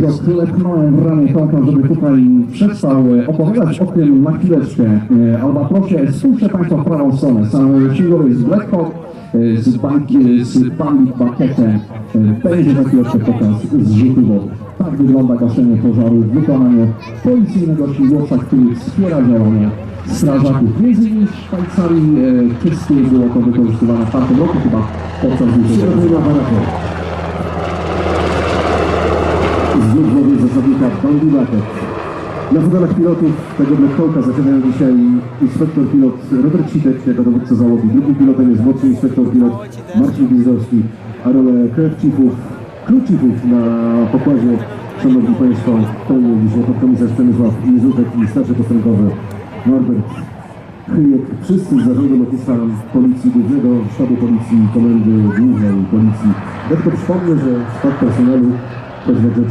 go klepnąłem w ramię Tomka, żeby tutaj przestał e, opowiadać o tym na chwileczkę. E, Albatrosie, spójrzcie Państwo w prawą stronę. Sam single jest Black Hawk e, z, banki, z Bandit Bucketem. E, Będzie za chwileczkę pokaz zrzutu wody. Tak wygląda gaszenie pożaru w wykonaniu policyjnego śmigłowca, który wspiera działania strażaków. Między innymi w Szwajcarii e, czysty było to wykorzystywane w tamtym roku chyba podczas dużego Znów głowy zasadnika Bandy Bucket. Na fotelach pilotów tego Black Hawka zasiadają dzisiaj inspektor pilot Robert Citek jako dowódca załogi. Drugim pilotem jest młodszy inspektor pilot Marcin Gwizdowski, a rolę krew chiefów, crew chiefów na pokładzie, szanowni państwo, pełnią dzisiaj podkomisarz Przemysław Jezutek i starszy postępowy Norbert Chyjek. Wszyscy z zarządu lotnictwa Policji Głównego, Sztabu Policji, Komendy Głównej Policji. Ja tylko przypomnę, że skład personelu to jest 4